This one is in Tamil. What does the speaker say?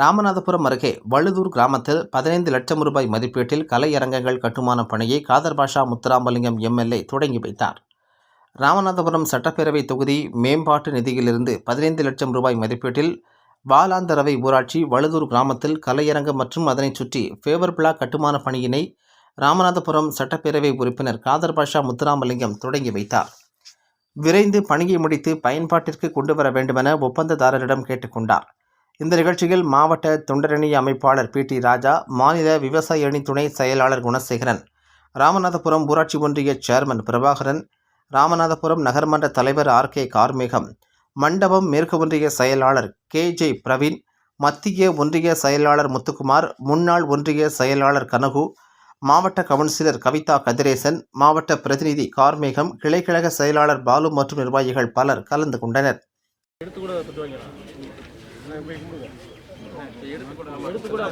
ராமநாதபுரம் அருகே வழுதூர் கிராமத்தில் பதினைந்து லட்சம் ரூபாய் மதிப்பீட்டில் கலையரங்கங்கள் கட்டுமான பணியை காதர் பாஷா முத்துராமலிங்கம் எம்எல்ஏ தொடங்கி வைத்தார். ராமநாதபுரம் சட்டப்பேரவை தொகுதி மேம்பாட்டு நிதியிலிருந்து பதினைந்து லட்சம் ரூபாய் மதிப்பீட்டில் வாலாந்தரவை ஊராட்சி வழுதூர் கிராமத்தில் கலையரங்கம் மற்றும் அதனைச் சுற்றி ஃபேவர் பிளாக் கட்டுமான பணியினை ராமநாதபுரம் சட்டப்பேரவை உறுப்பினர் காதர் பாஷா முத்துராமலிங்கம் தொடங்கி வைத்தார். விரைந்து பணியை முடித்து பயன்பாட்டிற்கு கொண்டு வர வேண்டுமென ஒப்பந்ததாரரிடம் கேட்டுக்கொண்டார் இந்த நிகழ்ச்சியில் மாவட்ட தொண்டரணி அமைப்பாளர் பி. டி. ராஜா மாநில விவசாய அணி துணை செயலாளர் குணசேகரன் ராமநாதபுரம் ஊராட்சி ஒன்றிய சேர்மன் பிரபாகரன் ராமநாதபுரம் நகர்மன்ற தலைவர் ஆர். கே. கார்மேகம் மண்டபம் மேற்கு ஒன்றிய செயலாளர் கே. ஜே. பிரவீன் மத்திய ஒன்றிய செயலாளர் முத்துக்குமார் முன்னாள் ஒன்றிய செயலாளர் கனகு மாவட்ட கவுன்சிலர் கவிதா கதிரேசன் மாவட்ட பிரதிநிதி கார்மேகம் கிளைக்கழக செயலாளர் பாலு மற்றும் நிர்வாகிகள் பலர் கலந்து கொண்டனர். எடுத்து கூட